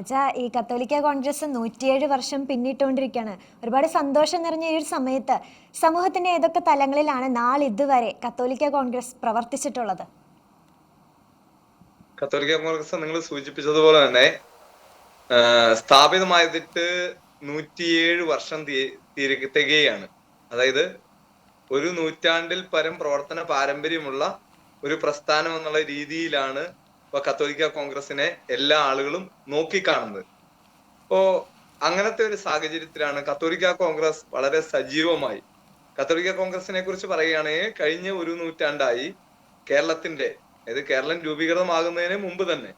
അച്ഛാ ഈ കത്തോലിക്ക കോൺഗ്രസ് നൂറ്റിയേഴ് വർഷം പിന്നിട്ടുകൊണ്ടിരിക്കുകയാണ് ഒരുപാട് സന്തോഷം നിറഞ്ഞ ഈ ഒരു സമയത്ത് സമൂഹത്തിന്റെ ഏതൊക്കെ തലങ്ങളിലാണ് നാളിതുവരെ കത്തോലിക്ക കോൺഗ്രസ് പ്രവർത്തിച്ചിട്ടുള്ളത്? കത്തോലിക്ക കോൺഗ്രസ് നിങ്ങൾ സൂചിപ്പിച്ചതുപോലെ തന്നെ സ്ഥാപിതമായതിട്ട് നൂറ്റിയേഴ് വർഷം തികയാണ് അതായത് ഒരു നൂറ്റാണ്ടിൽ പരം പ്രവർത്തന പാരമ്പര്യമുള്ള ഒരു പ്രസ്ഥാനം എന്നുള്ള രീതിയിലാണ് ഇപ്പൊ കത്തോലിക്ക കോൺഗ്രസിനെ എല്ലാ ആളുകളും നോക്കിക്കാണുന്നത്. അപ്പോ അങ്ങനത്തെ ഒരു സാഹചര്യത്തിലാണ് കത്തോലിക്ക കോൺഗ്രസ് വളരെ സജീവമായി. കത്തോലിക്ക കോൺഗ്രസിനെ കുറിച്ച് പറയുകയാണെങ്കിൽ കഴിഞ്ഞ ഒരു നൂറ്റാണ്ടായി കേരളത്തിന്റെ അതായത് കേരളം രൂപീകൃതമാകുന്നതിന് മുമ്പ് തന്നെ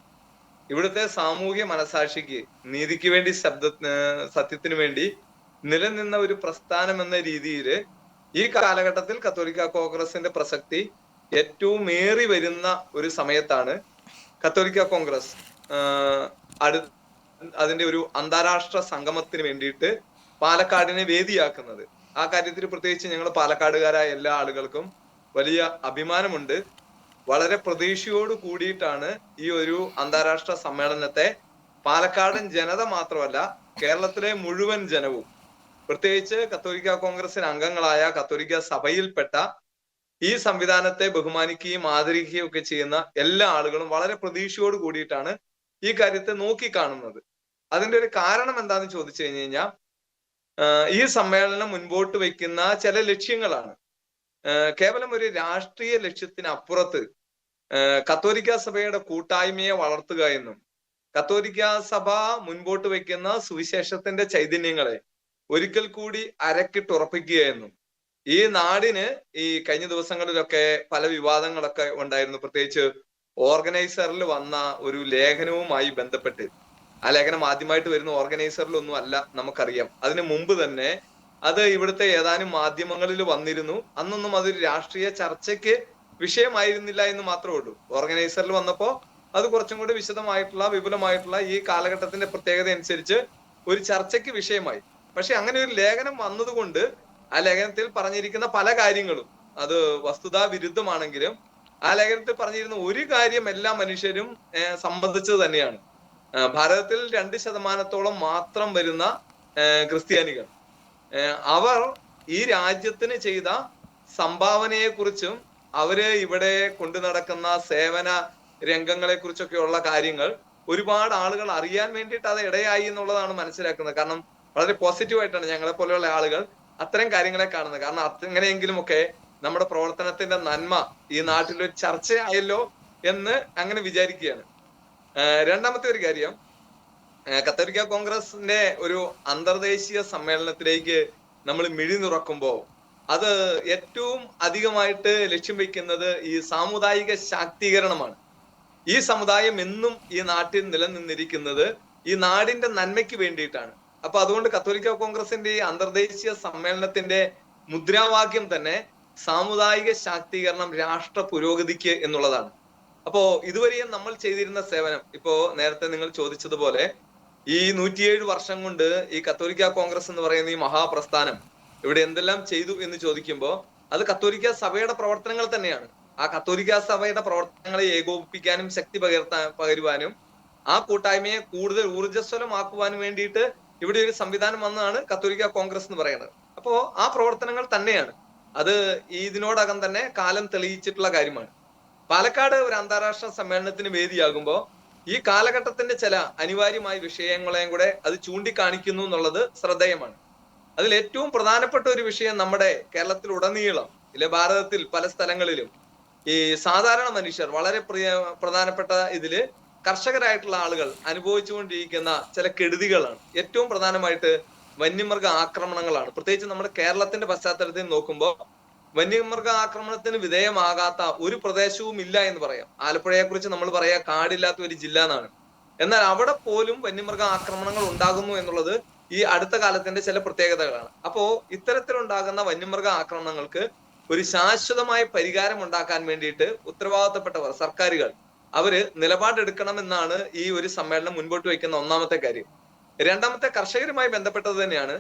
ഇവിടുത്തെ സാമൂഹ്യ മനസാക്ഷിക്ക് നീതിക്ക് വേണ്ടി ശബ്ദ സത്യത്തിന് വേണ്ടി നിലനിന്ന ഒരു പ്രസ്ഥാനം എന്ന രീതിയിൽ ഈ കാലഘട്ടത്തിൽ കത്തോലിക്ക കോൺഗ്രസിന്റെ പ്രസക്തി ഏറ്റവും ഏറി വരുന്ന ഒരു സമയത്താണ് കത്തോലിക്ക കോൺഗ്രസ് അടു അതിന്റെ ഒരു അന്താരാഷ്ട്ര സംഗമത്തിന് വേണ്ടിയിട്ട് പാലക്കാടിനെ വേദിയാക്കുന്നത്. ആ കാര്യത്തിൽ പ്രത്യേകിച്ച് ഞങ്ങൾ പാലക്കാടുകാരായ എല്ലാ ആളുകൾക്കും വലിയ അഭിമാനമുണ്ട്. വളരെ പ്രതീക്ഷയോട് കൂടിയിട്ടാണ് ഈ ഒരു അന്താരാഷ്ട്ര സമ്മേളനത്തെ പാലക്കാടൻ ജനത മാത്രമല്ല കേരളത്തിലെ മുഴുവൻ ജനവും പ്രത്യേകിച്ച് കത്തോലിക്ക കോൺഗ്രസിന് അംഗങ്ങളായ കത്തോലിക്ക സഭയിൽപ്പെട്ട ഈ സംവിധാനത്തെ ബഹുമാനിക്കുകയും ആദരിക്കുകയും ഒക്കെ ചെയ്യുന്ന എല്ലാ ആളുകളും വളരെ പ്രതീക്ഷയോട് കൂടിയിട്ടാണ് ഈ കാര്യത്തെ നോക്കി കാണുന്നത്. അതിന്റെ ഒരു കാരണം എന്താന്ന് ചോദിച്ചു കഴിഞ്ഞു കഴിഞ്ഞാൽ ഈ സമ്മേളനം മുൻപോട്ട് വയ്ക്കുന്ന ചില ലക്ഷ്യങ്ങളാണ്. കേവലം ഒരു രാഷ്ട്രീയ ലക്ഷ്യത്തിനപ്പുറത്ത് കത്തോലിക്ക സഭയുടെ കൂട്ടായ്മയെ വളർത്തുക എന്നും കത്തോലിക്ക സഭ മുൻപോട്ട് വയ്ക്കുന്ന സുവിശേഷത്തിന്റെ ചൈതന്യങ്ങളെ ഒരിക്കൽ കൂടി അരക്കിട്ടുറപ്പിക്കുക എന്നും ഈ നാടിന് ഈ കഴിഞ്ഞ ദിവസങ്ങളിലൊക്കെ പല വിവാദങ്ങളൊക്കെ ഉണ്ടായിരുന്നു. പ്രത്യേകിച്ച് ഓർഗനൈസറിൽ വന്ന ഒരു ലേഖനവുമായി ബന്ധപ്പെട്ട്. ആ ലേഖനം ആദ്യമായിട്ട് വരുന്ന ഓർഗനൈസറിലൊന്നും അല്ല നമുക്കറിയാം. അതിനു മുമ്പ് തന്നെ അത് ഇവിടുത്തെ ഏതാനും മാധ്യമങ്ങളിൽ വന്നിരുന്നു. അന്നൊന്നും അതൊരു രാഷ്ട്രീയ ചർച്ചയ്ക്ക് വിഷയമായിരുന്നില്ല എന്ന് മാത്രമേ ഉള്ളൂ. ഓർഗനൈസറിൽ വന്നപ്പോ അത് കുറച്ചും കൂടി വിശദമായിട്ടുള്ള വിപുലമായിട്ടുള്ള ഈ കാലഘട്ടത്തിന്റെ പ്രത്യേകത അനുസരിച്ച് ഒരു ചർച്ചയ്ക്ക് വിഷയമായി. പക്ഷെ അങ്ങനെ ഒരു ലേഖനം വന്നതുകൊണ്ട് ആ ലേഖനത്തിൽ പറഞ്ഞിരിക്കുന്ന പല കാര്യങ്ങളും അത് വസ്തുതാ വിരുദ്ധമാണെങ്കിലും ആ ലേഖനത്തിൽ പറഞ്ഞിരുന്ന ഒരു കാര്യം എല്ലാ മനുഷ്യരും സംബന്ധിച്ചത് തന്നെയാണ്. ഭാരതത്തിൽ രണ്ട് ശതമാനത്തോളം മാത്രം വരുന്ന ക്രിസ്ത്യാനികൾ. അവർ ഈ രാജ്യത്തിന് ചെയ്ത സംഭാവനയെ കുറിച്ചും അവർ ഇവിടെ കൊണ്ടു നടക്കുന്ന സേവന രംഗങ്ങളെ കുറിച്ചൊക്കെയുള്ള കാര്യങ്ങൾ ഒരുപാട് ആളുകൾ അറിയാൻ വേണ്ടിയിട്ട് അത് ഇടയായി എന്നുള്ളതാണ് മനസ്സിലാക്കുന്നത്. കാരണം വളരെ പോസിറ്റീവ് ആയിട്ടാണ് ഞങ്ങളെ പോലെയുള്ള ആളുകൾ അത്തരം കാര്യങ്ങളെ കാണുന്നത്. കാരണം അങ്ങനെയെങ്കിലും ഒക്കെ നമ്മുടെ പ്രവർത്തനത്തിന്റെ നന്മ ഈ നാട്ടിൽ ഒരു ചർച്ചയായല്ലോ എന്ന് അങ്ങനെ വിചാരിക്കുകയാണ്. രണ്ടാമത്തെ ഒരു കാര്യം കത്തോലിക്ക കോൺഗ്രസിന്റെ ഒരു അന്തർദേശീയ സമ്മേളനത്തിലേക്ക് നമ്മൾ മിഴി തുറക്കുമ്പോൾ അത് ഏറ്റവും അധികമായിട്ട് ലക്ഷ്യം വെക്കുന്നത് ഈ സാമുദായിക ശാക്തീകരണമാണ്. ഈ സമുദായം എന്നും ഈ നാട്ടിൽ നിലനിന്നിരിക്കുന്നത് ഈ നാടിന്റെ നന്മയ്ക്ക് വേണ്ടിയിട്ടാണ്. അപ്പൊ അതുകൊണ്ട് കത്തോലിക്ക കോൺഗ്രസിന്റെ ഈ അന്തർദേശീയ സമ്മേളനത്തിന്റെ മുദ്രാവാക്യം തന്നെ സാമുദായിക ശാക്തീകരണം രാഷ്ട്ര പുരോഗതിക്ക് എന്നുള്ളതാണ്. അപ്പോ ഇതുവരെയും നമ്മൾ ചെയ്തിരുന്ന സേവനം ഇപ്പോ നേരത്തെ നിങ്ങൾ ചോദിച്ചതുപോലെ ഈ നൂറ്റിയേഴ് വർഷം കൊണ്ട് ഈ കത്തോലിക്ക കോൺഗ്രസ് എന്ന് പറയുന്ന ഈ മഹാപ്രസ്ഥാനം ഇവിടെ എന്തെല്ലാം ചെയ്തു എന്ന് ചോദിക്കുമ്പോൾ അത് കത്തോലിക്ക സഭയുടെ പ്രവർത്തനങ്ങൾ തന്നെയാണ്. ആ കത്തോലിക്ക സഭയുടെ പ്രവർത്തനങ്ങളെ ഏകോപിപ്പിക്കാനും ശക്തി പകർത്താൻ പകരുവാനും ആ കൂട്ടായ്മയെ കൂടുതൽ ഊർജസ്വലമാക്കുവാനും വേണ്ടിയിട്ട് ഇവിടെ ഒരു സംവിധാനം വന്നതാണ് കത്തോലിക്ക കോൺഗ്രസ് എന്ന് പറയുന്നത്. അപ്പോ ആ പ്രവർത്തനങ്ങൾ തന്നെയാണ്. അത് ഇതിനോടകം തന്നെ കാലം തെളിയിച്ചിട്ടുള്ള കാര്യമാണ്. പാലക്കാട് ഒരു അന്താരാഷ്ട്ര സമ്മേളനത്തിന് വേദിയാകുമ്പോൾ ഈ കാലഘട്ടത്തിന്റെ ചില അനിവാര്യമായ വിഷയങ്ങളെയും കൂടെ അത് ചൂണ്ടിക്കാണിക്കുന്നു എന്നുള്ളത് ശ്രദ്ധേയമാണ്. അതിൽ ഏറ്റവും പ്രധാനപ്പെട്ട ഒരു വിഷയം നമ്മുടെ കേരളത്തിൽ ഉടനീളം ഇല്ലെ ഭാരതത്തിൽ പല സ്ഥലങ്ങളിലും ഈ സാധാരണ മനുഷ്യർ വളരെ പ്രിയ പ്രധാനപ്പെട്ട ഇതിൽ കർഷകരായിട്ടുള്ള ആളുകൾ അനുഭവിച്ചുകൊണ്ടിരിക്കുന്ന ചില കെടുതികളാണ്. ഏറ്റവും പ്രധാനമായിട്ട് വന്യമൃഗ ആക്രമണങ്ങളാണ്. പ്രത്യേകിച്ച് നമ്മുടെ കേരളത്തിന്റെ പശ്ചാത്തലത്തിൽ നോക്കുമ്പോൾ വന്യമൃഗ ആക്രമണത്തിന് വിധേയമാകാത്ത ഒരു പ്രദേശവും ഇല്ല എന്ന് പറയാം. ആലപ്പുഴയെ കുറിച്ച് നമ്മൾ പറയാ കാടില്ലാത്ത ഒരു ജില്ല എന്നാണ്. എന്നാൽ അവിടെ പോലും വന്യമൃഗ ആക്രമണങ്ങൾ ഉണ്ടാകുന്നു എന്നുള്ളത് ഈ അടുത്ത കാലത്തിന്റെ ചില പ്രത്യേകതകളാണ്. അപ്പോ ഇത്തരത്തിലുണ്ടാകുന്ന വന്യമൃഗ ആക്രമണങ്ങൾക്ക് ഒരു ശാശ്വതമായ പരിഹാരം ഉണ്ടാക്കാൻ വേണ്ടിയിട്ട് ഉത്തരവാദിത്തപ്പെട്ടവർ സർക്കാരുകൾ അവർ നിലപാടെടുക്കണമെന്നാണ് ഈ ഒരു സമ്മേളനം മുൻപോട്ട് വയ്ക്കുന്ന ഒന്നാമത്തെ കാര്യം. രണ്ടാമത്തെ കർഷകരുമായി ബന്ധപ്പെട്ടത് തന്നെയാണ്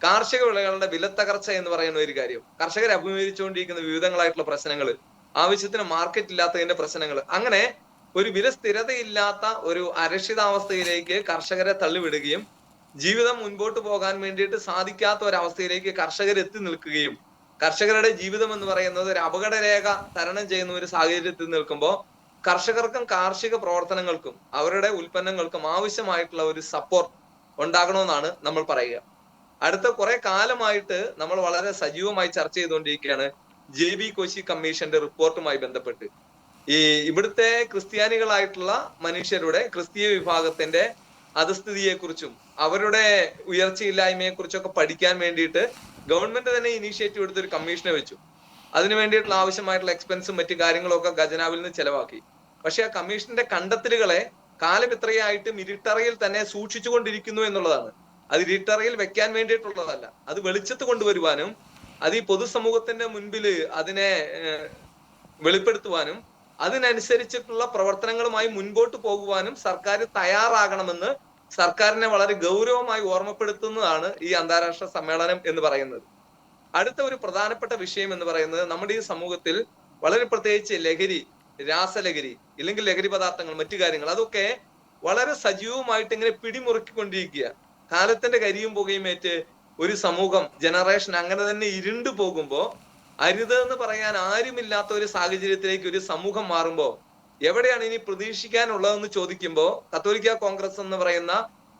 കാർഷിക വിളകളുടെ വിലത്തകർച്ച എന്ന് പറയുന്ന ഒരു കാര്യം. കർഷകർ അഭിമുഖീകരിച്ചുകൊണ്ടിരിക്കുന്ന വിവിധങ്ങളായിട്ടുള്ള പ്രശ്നങ്ങൾ ആവശ്യത്തിന് മാർക്കറ്റ് ഇല്ലാത്തതിന്റെ പ്രശ്നങ്ങൾ അങ്ങനെ ഒരു വില സ്ഥിരതയില്ലാത്ത ഒരു അരക്ഷിതാവസ്ഥയിലേക്ക് കർഷകരെ തള്ളിവിടുകയും ജീവിതം മുൻപോട്ട് പോകാൻ വേണ്ടിയിട്ട് സാധിക്കാത്ത ഒരവസ്ഥയിലേക്ക് കർഷകർ എത്തി നിൽക്കുകയും കർഷകരുടെ ജീവിതം എന്ന് പറയുന്നത് ഒരു അപകടരേഖ തരണം ചെയ്യുന്ന ഒരു സാഹചര്യത്തിൽ നിൽക്കുമ്പോൾ കർഷകർക്കും കാർഷിക പ്രവർത്തനങ്ങൾക്കും അവരുടെ ഉൽപ്പന്നങ്ങൾക്കും ആവശ്യമായിട്ടുള്ള ഒരു സപ്പോർട്ട് ഉണ്ടാകണമെന്നാണ് നമ്മൾ പറയുക. അടുത്ത കുറെ കാലമായിട്ട് നമ്മൾ വളരെ സജീവമായി ചർച്ച ചെയ്തുകൊണ്ടിരിക്കുകയാണ് ജെ ബി കോശി കമ്മീഷന്റെ റിപ്പോർട്ടുമായി ബന്ധപ്പെട്ട്. ഈ ഇവിടുത്തെ ക്രിസ്ത്യാനികളായിട്ടുള്ള മനുഷ്യരുടെ ക്രിസ്തീയ വിഭാഗത്തിന്റെ അധസ്ഥിതിയെ കുറിച്ചും അവരുടെ ഉയർച്ചയില്ലായ്മയെ കുറിച്ചൊക്കെ പഠിക്കാൻ വേണ്ടിയിട്ട് ഗവൺമെന്റ് തന്നെ ഇനീഷ്യേറ്റീവ് എടുത്ത് ഒരു കമ്മീഷനെ വെച്ചു. അതിനു വേണ്ടിയിട്ടുള്ള ആവശ്യമായിട്ടുള്ള എക്സ്പെൻസും മറ്റു കാര്യങ്ങളൊക്കെ ഖജനാവിൽ നിന്ന് ചെലവാക്കി. പക്ഷെ ആ കമ്മീഷന്റെ കണ്ടെത്തലുകളെ കാലം ഇത്രയായിട്ടും ഇരുട്ടറയിൽ തന്നെ സൂക്ഷിച്ചുകൊണ്ടിരിക്കുന്നു എന്നുള്ളതാണ്. അത് ഇരുട്ടറയിൽ വെക്കാൻ വേണ്ടിയിട്ടുള്ളതല്ല. അത് വെളിച്ചത്ത് കൊണ്ടുവരുവാനും അത് ഈ പൊതുസമൂഹത്തിന്റെ മുൻപിൽ അതിനെ വെളിപ്പെടുത്തുവാനും അതിനനുസരിച്ചിട്ടുള്ള പ്രവർത്തനങ്ങളുമായി മുൻപോട്ട് പോകുവാനും സർക്കാർ തയ്യാറാകണമെന്ന് സർക്കാരിനെ വളരെ ഗൗരവമായി ഓർമ്മപ്പെടുത്തുന്നതാണ് ഈ അന്താരാഷ്ട്ര സമ്മേളനം എന്ന് പറയുന്നത്. അടുത്ത ഒരു പ്രധാനപ്പെട്ട വിഷയം എന്ന് പറയുന്നത് നമ്മുടെ ഈ സമൂഹത്തിൽ വളരെ പ്രത്യേകിച്ച് ലഹരി രാസലഹരി ഇല്ലെങ്കിൽ ലഹരി പദാർത്ഥങ്ങൾ മറ്റു കാര്യങ്ങൾ അതൊക്കെ വളരെ സജീവമായിട്ട് ഇങ്ങനെ പിടിമുറുക്കിക്കൊണ്ടിരിക്കുക. കാലത്തിന്റെ കരിയും പുകയും ഏറ്റ് ഒരു സമൂഹം ജനറേഷൻ അങ്ങനെ തന്നെ ഇരുണ്ടു പോകുമ്പോൾ അരുത് എന്ന് പറയാൻ ആരുമില്ലാത്ത ഒരു സാഹചര്യത്തിലേക്ക് ഒരു സമൂഹം മാറുമ്പോൾ എവിടെയാണ് ഇനി പ്രതീക്ഷിക്കാനുള്ളതെന്ന് ചോദിക്കുമ്പോൾ കത്തോലിക്ക കോൺഗ്രസ് എന്ന് പറയുന്ന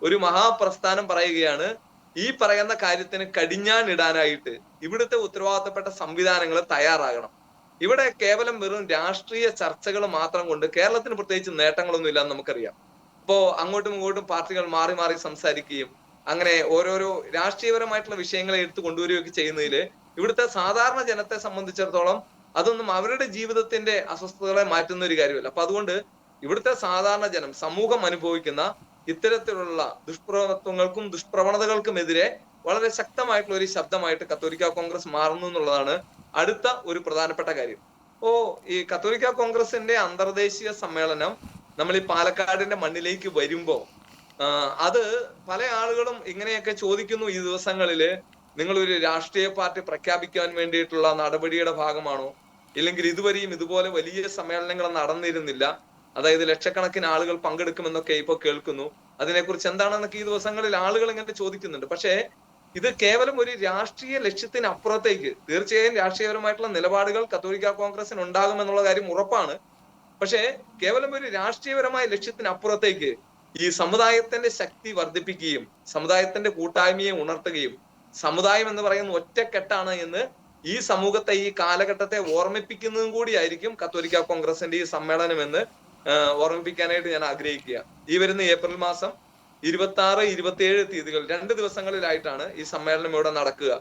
ഒരു മഹാപ്രസ്ഥാനം പറയുകയാണ് ഈ പറയുന്ന കാര്യത്തിന് കടിഞ്ഞാണിടാനായിട്ട് ഇവിടുത്തെ ഉത്തരവാദിത്തപ്പെട്ട സംവിധാനങ്ങൾ തയ്യാറാകണം. ഇവിടെ കേവലം വെറും രാഷ്ട്രീയ ചർച്ചകൾ മാത്രം കൊണ്ട് കേരളത്തിന് പ്രത്യേകിച്ച് നേട്ടങ്ങളൊന്നും ഇല്ലെന്ന് നമുക്കറിയാം. ഇപ്പോ അങ്ങോട്ടും ഇങ്ങോട്ടും പാർട്ടികൾ മാറി മാറി സംസാരിക്കുകയും അങ്ങനെ ഓരോരോ രാഷ്ട്രീയപരമായിട്ടുള്ള വിഷയങ്ങളെ എടുത്തു കൊണ്ടുവരികയൊക്കെ ചെയ്യുന്നതിൽ ഇവിടുത്തെ സാധാരണ ജനത്തെ സംബന്ധിച്ചിടത്തോളം അതൊന്നും അവരുടെ ജീവിതത്തിന്റെ അസ്വസ്ഥതകളെ മാറ്റുന്ന ഒരു കാര്യമല്ല. അപ്പൊ അതുകൊണ്ട് ഇവിടുത്തെ സാധാരണ ജനം സമൂഹം അനുഭവിക്കുന്ന ഇത്തരത്തിലുള്ള ദുഷ്പ്രവർത്തനങ്ങൾക്കും ദുഷ്പ്രവണതകൾക്കുമെതിരെ വളരെ ശക്തമായിട്ടുള്ള ഒരു ശബ്ദമായിട്ട് കത്തോലിക്ക കോൺഗ്രസ് മാറുന്നു എന്നുള്ളതാണ് അടുത്ത ഒരു പ്രധാനപ്പെട്ട കാര്യം. ഓ ഈ കത്തോലിക്ക കോൺഗ്രസിന്റെ അന്തർദേശീയ സമ്മേളനം നമ്മൾ ഈ പാലക്കാടിന്റെ മണ്ണിലേക്ക് വരുമ്പോ അത് പല ആളുകളും ഇങ്ങനെയൊക്കെ ചോദിക്കുന്നു ഈ ദിവസങ്ങളിൽ നിങ്ങൾ ഒരു രാഷ്ട്രീയ പാർട്ടി പ്രഖ്യാപിക്കാൻ വേണ്ടിയിട്ടുള്ള നടപടിയുടെ ഭാഗമാണോ? ഇല്ലെങ്കിൽ ഇതുവരെയും ഇതുപോലെ വലിയ സമ്മേളനങ്ങൾ നടന്നിരുന്നില്ല. അതായത് ലക്ഷക്കണക്കിന് ആളുകൾ പങ്കെടുക്കുമെന്നൊക്കെ ഇപ്പോൾ കേൾക്കുന്നു. അതിനെക്കുറിച്ച് എന്താണെന്നൊക്കെ ഈ ദിവസങ്ങളിൽ ആളുകൾ ഇങ്ങനെ ചോദിക്കുന്നുണ്ട്. പക്ഷേ ഇത് കേവലം ഒരു രാഷ്ട്രീയ ലക്ഷ്യത്തിന് അപ്പുറത്തേക്ക് തീർച്ചയായും രാഷ്ട്രീയപരമായിട്ടുള്ള നിലപാടുകൾ കത്തോലിക്ക കോൺഗ്രസിന് ഉണ്ടാകുമെന്നുള്ള കാര്യം ഉറപ്പാണ്. പക്ഷേ കേവലം ഒരു രാഷ്ട്രീയപരമായ ലക്ഷ്യത്തിന് അപ്പുറത്തേക്ക് ഈ സമുദായത്തിന്റെ ശക്തി വർദ്ധിപ്പിക്കുകയും സമുദായത്തിന്റെ കൂട്ടായ്മയെ ഉണർത്തുകയും സമുദായം എന്ന് പറയുന്ന ഒറ്റക്കെട്ടാണ് എന്ന് ഈ സമൂഹത്തെ ഈ കാലഘട്ടത്തെ ഓർമ്മിപ്പിക്കുന്നതും കൂടിയായിരിക്കും കത്തോലിക്ക കോൺഗ്രസിന്റെ ഈ സമ്മേളനം എന്ന് ഓർമ്മിപ്പിക്കാനായിട്ട് ഞാൻ ആഗ്രഹിക്കുക. ഈ വരുന്ന ഏപ്രിൽ മാസം ഇരുപത്തി ആറ് ഇരുപത്തി ഏഴ് തീയതികൾ രണ്ട് ദിവസങ്ങളിലായിട്ടാണ് ഈ സമ്മേളനം ഇവിടെ നടക്കുക.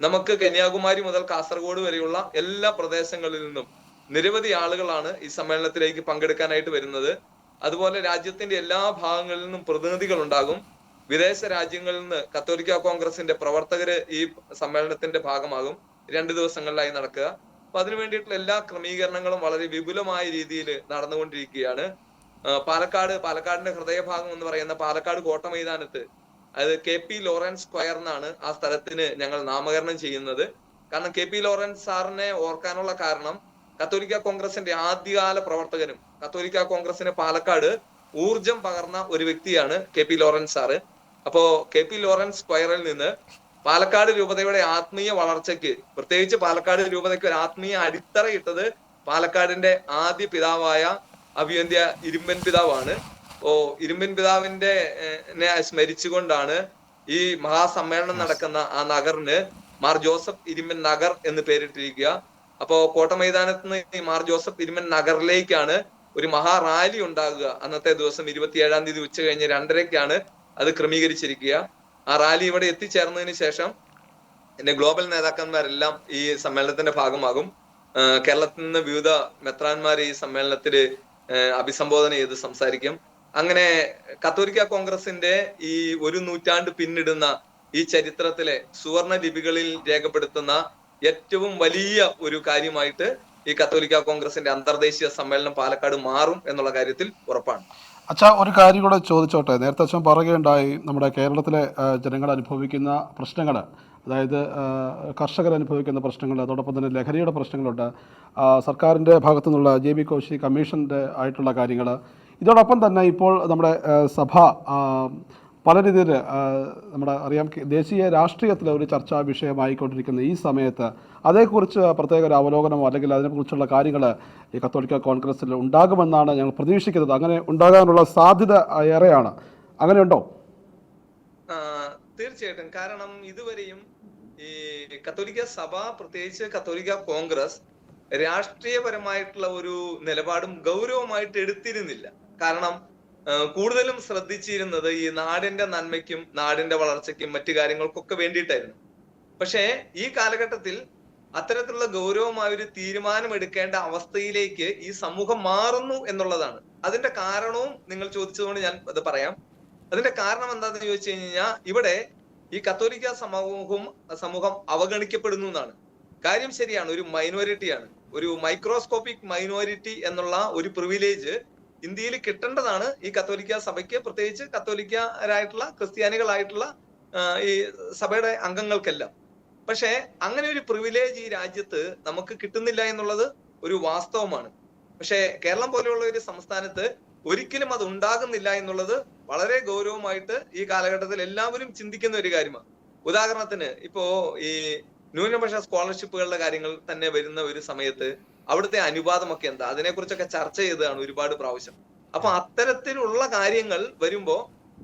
നമുക്ക് കന്യാകുമാരി മുതൽ കാസർഗോഡ് വരെയുള്ള എല്ലാ പ്രദേശങ്ങളിൽ നിന്നും നിരവധി ആളുകളാണ് ഈ സമ്മേളനത്തിലേക്ക് പങ്കെടുക്കാനായിട്ട് വരുന്നത്. അതുപോലെ രാജ്യത്തിന്റെ എല്ലാ ഭാഗങ്ങളിൽ നിന്നും പ്രതിനിധികൾ ഉണ്ടാകും വിദേശ രാജ്യങ്ങളിൽ നിന്ന് കത്തോലിക്ക കോൺഗ്രസിന്റെ പ്രവർത്തകര് ഈ സമ്മേളനത്തിന്റെ ഭാഗമാകും. രണ്ട് ദിവസങ്ങളിലായി നടക്കുക. അപ്പൊ അതിനു വേണ്ടിയിട്ടുള്ള എല്ലാ ക്രമീകരണങ്ങളും വളരെ വിപുലമായ രീതിയിൽ നടന്നുകൊണ്ടിരിക്കുകയാണ്. പാലക്കാട് പാലക്കാടിന്റെ ഹൃദയഭാഗം എന്ന് പറയുന്ന പാലക്കാട് കോട്ട മൈതാനത്ത് അതായത് കെ പി ലോറൻസ് സ്ക്വയർ എന്നാണ് ആ സ്ഥലത്തിന് ഞങ്ങൾ നാമകരണം ചെയ്യുന്നത്. കാരണം കെ പി ലോറൻസ് സാറിനെ ഓർക്കാനുള്ള കാരണം കത്തോലിക്ക കോൺഗ്രസിന്റെ ആദ്യകാല പ്രവർത്തകനും കത്തോലിക്ക കോൺഗ്രസിന് പാലക്കാട് ഊർജം പകർന്ന ഒരു വ്യക്തിയാണ് കെ പി ലോറൻസ് സാറ്. അപ്പോ കെ പി ലോറൻസ് സ്ക്വയറിൽ നിന്ന് പാലക്കാട് രൂപതയുടെ ആത്മീയ വളർച്ചയ്ക്ക് പ്രത്യേകിച്ച് പാലക്കാട് രൂപതയ്ക്ക് ഒരു ആത്മീയ അടിത്തറ ഇട്ടത് പാലക്കാടിന്റെ ആദ്യ പിതാവായ അഭിയന്ത്യ ഇരുമ്പൻ പിതാവാണ്. ഓ ഇരുമ്പൻ പിതാവിന്റെ സ്മരിച്ചുകൊണ്ടാണ് ഈ മഹാസമ്മേളനം നടക്കുന്ന ആ നഗറിന് മാർ ജോസഫ് ഇരുമ്പൻ നഗർ എന്ന് പേരിട്ടിരിക്കുക. അപ്പോ കോട്ട മൈതാനത്ത് നിന്ന് മാർ ജോസഫ് ഇരുമ്പൻ നഗറിലേക്കാണ് ഒരു മഹാ റാലി ഉണ്ടാകുക. അന്നത്തെ ദിവസം ഇരുപത്തിയേഴാം തീയതി ഉച്ച കഴിഞ്ഞ് രണ്ടരയ്ക്കാണ് അത് ക്രമീകരിച്ചിരിക്കുക. ആ റാലി ഇവിടെ എത്തിച്ചേർന്നതിന് ശേഷം എന്റെ ഗ്ലോബൽ നേതാക്കന്മാരെല്ലാം ഈ സമ്മേളനത്തിന്റെ ഭാഗമാകും. കേരളത്തിൽ നിന്ന് വിവിധ മെത്രാന്മാർ ഈ സമ്മേളനത്തിൽ അഭിസംബോധന ചെയ്ത് സംസാരിക്കും. അങ്ങനെ കത്തോലിക്ക കോൺഗ്രസിന്റെ ഈ ഒരു നൂറ്റാണ്ട് പിന്നിടുന്ന ഈ ചരിത്രത്തിലെ സുവർണ ലിപികളിൽ രേഖപ്പെടുത്തുന്ന ഏറ്റവും വലിയ ഒരു കാര്യമായിട്ട് ഈ കത്തോലിക്ക കോൺഗ്രസിന്റെ അന്തർദേശീയ സമ്മേളനം പാലക്കാട് മാറും എന്നുള്ള കാര്യത്തിൽ ഉറപ്പാണ്. അച്ഛാ ഒരു കാര്യം കൂടെ ചോദിച്ചോട്ടെ? നേരത്തെ അച്ഛൻ പറയുകയുണ്ടായി നമ്മുടെ കേരളത്തിലെ ജനങ്ങൾ അനുഭവിക്കുന്ന പ്രശ്നങ്ങൾ അതായത് കർഷകർ അനുഭവിക്കുന്ന പ്രശ്നങ്ങൾ അതോടൊപ്പം തന്നെ ലഹരിയുടെ പ്രശ്നങ്ങളുണ്ട്. സർക്കാരിന്റെ ഭാഗത്തു നിന്നുള്ള ജെ ബി കോശി കമ്മീഷന്റെ ആയിട്ടുള്ള കാര്യങ്ങൾ ഇതോടൊപ്പം തന്നെ ഇപ്പോൾ നമ്മുടെ സഭ പല രീതിയിൽ നമ്മുടെ അറിയാം ദേശീയ രാഷ്ട്രീയത്തിലെ ഒരു ചർച്ചാ വിഷയമായിക്കൊണ്ടിരിക്കുന്ന ഈ സമയത്ത് അതേക്കുറിച്ച് പ്രത്യേക ഒരു അവലോകനമോ അല്ലെങ്കിൽ അതിനെക്കുറിച്ചുള്ള കാര്യങ്ങൾ ഈ കത്തോലിക്ക കോൺഗ്രസ്സിൽ ഉണ്ടാകുമെന്നാണ് ഞങ്ങൾ പ്രതീക്ഷിക്കുന്നത്. അങ്ങനെ ഉണ്ടാകാനുള്ള സാധ്യത ഏറെയാണ്. അങ്ങനെയുണ്ടോ തീർച്ചയായിട്ടും. കാരണം ഇതുവരെയും ഈ കത്തോലിക്ക സഭ പ്രത്യേകിച്ച് കത്തോലിക്ക കോൺഗ്രസ് രാഷ്ട്രീയപരമായിട്ടുള്ള ഒരു നിലപാടും ഗൗരവമായിട്ട് എടുത്തിരുന്നില്ല. കാരണം കൂടുതലും ശ്രദ്ധിച്ചിരുന്നത് ഈ നാടിന്റെ നന്മയ്ക്കും നാടിന്റെ വളർച്ചയ്ക്കും മറ്റു കാര്യങ്ങൾക്കൊക്കെ വേണ്ടിയിട്ടായിരുന്നു. പക്ഷേ ഈ കാലഘട്ടത്തിൽ അത്തരത്തിലുള്ള ഗൗരവമായ ഒരു തീരുമാനം എടുക്കേണ്ട അവസ്ഥയിലേക്ക് ഈ സമൂഹം മാറുന്നു എന്നുള്ളതാണ്. അതിന്റെ കാരണവും നിങ്ങൾ ചോദിച്ചതുകൊണ്ട് ഞാൻ അത് പറയാം. അതിന്റെ കാരണം എന്താണെന്ന് ചോദിച്ചു കഴിഞ്ഞാൽ ഇവിടെ ഈ കത്തോലിക്ക സമൂഹവും സമൂഹം അവഗണിക്കപ്പെടുന്നു എന്നാണ്. കാര്യം ശരിയാണ് ഒരു മൈനോറിറ്റിയാണ് ഒരു മൈക്രോസ്കോപ്പിക് മൈനോറിറ്റി എന്നുള്ള ഒരു പ്രിവിലേജ് ഇന്ത്യയിൽ കിട്ടേണ്ടതാണ് ഈ കത്തോലിക്ക സഭയ്ക്ക്. പ്രത്യേകിച്ച് കത്തോലിക്കരായിട്ടുള്ള ക്രിസ്ത്യാനികളായിട്ടുള്ള ഈ സഭയുടെ അംഗങ്ങൾക്കെല്ലാം. പക്ഷേ അങ്ങനെ ഒരു പ്രിവിലേജ് ഈ രാജ്യത്ത് നമുക്ക് കിട്ടുന്നില്ല എന്നുള്ളത് ഒരു വാസ്തവമാണ്. പക്ഷേ കേരളം പോലെയുള്ള ഒരു സംസ്ഥാനത്ത് ഒരിക്കലും അത് ഉണ്ടാകുന്നില്ല എന്നുള്ളത് വളരെ ഗൗരവമായിട്ട് ഈ കാലഘട്ടത്തിൽ എല്ലാവരും ചിന്തിക്കുന്ന ഒരു കാര്യമാണ്. ഉദാഹരണത്തിന് ഇപ്പോ ഈ ന്യൂനപക്ഷ സ്കോളർഷിപ്പുകളുടെ കാര്യങ്ങൾ തന്നെ വരുന്ന ഒരു സമയത്ത് അവിടുത്തെ അനുപാതമൊക്കെ എന്താ? അതിനെക്കുറിച്ചൊക്കെ ചർച്ച ചെയ്തതാണ് ഒരുപാട് പ്രാവശ്യം. അപ്പൊ അത്തരത്തിലുള്ള കാര്യങ്ങൾ വരുമ്പോ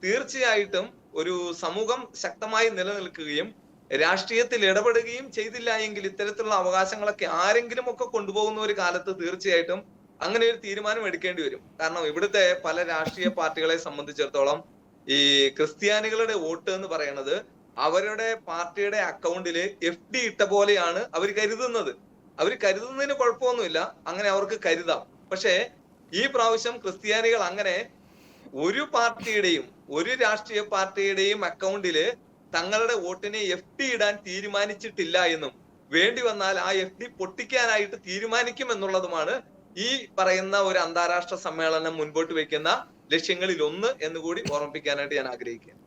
തീർച്ചയായിട്ടും ഒരു സമൂഹം ശക്തമായി നിലനിൽക്കുകയും രാഷ്ട്രീയത്തിൽ ഇടപെടുകയും ചെയ്തില്ല എങ്കിൽ ഇത്തരത്തിലുള്ള അവകാശങ്ങളൊക്കെ ആരെങ്കിലും ഒക്കെ കൊണ്ടുപോകുന്ന ഒരു കാലത്ത് തീർച്ചയായിട്ടും അങ്ങനെ ഒരു തീരുമാനം എടുക്കേണ്ടി വരും. കാരണം ഇവിടുത്തെ പല രാഷ്ട്രീയ പാർട്ടികളെ സംബന്ധിച്ചിടത്തോളം ഈ ക്രിസ്ത്യാനികളുടെ വോട്ട് എന്ന് പറയുന്നത് അവരുടെ പാർട്ടിയുടെ അക്കൗണ്ടിൽ എഫ് ഡി ഇട്ട പോലെയാണ് അവർ കരുതുന്നത്. അവർ കരുതുന്നതിന് കുഴപ്പമൊന്നുമില്ല. അങ്ങനെ അവർക്ക് കരുതാം. പക്ഷേ ഈ പ്രാവശ്യം ക്രിസ്ത്യാനികൾ അങ്ങനെ ഒരു പാർട്ടിയുടെയും ഒരു രാഷ്ട്രീയ പാർട്ടിയുടെയും അക്കൗണ്ടിൽ തങ്ങളുടെ വോട്ടിനെ എഫ് ഡി ഇടാൻ തീരുമാനിച്ചിട്ടില്ല എന്നും വേണ്ടി വന്നാൽ ആ എഫ് ഡി പൊട്ടിക്കാനായിട്ട് തീരുമാനിക്കും എന്നുള്ളതുമാണ് ഈ പറയുന്ന ഒരു അന്താരാഷ്ട്ര സമ്മേളനം മുൻപോട്ട് വെക്കുന്ന ലക്ഷ്യങ്ങളിൽ ഒന്ന് എന്നുകൂടി ഓർമ്മിപ്പിക്കാനായിട്ട് ഞാൻ ആഗ്രഹിക്കുകയാണ്.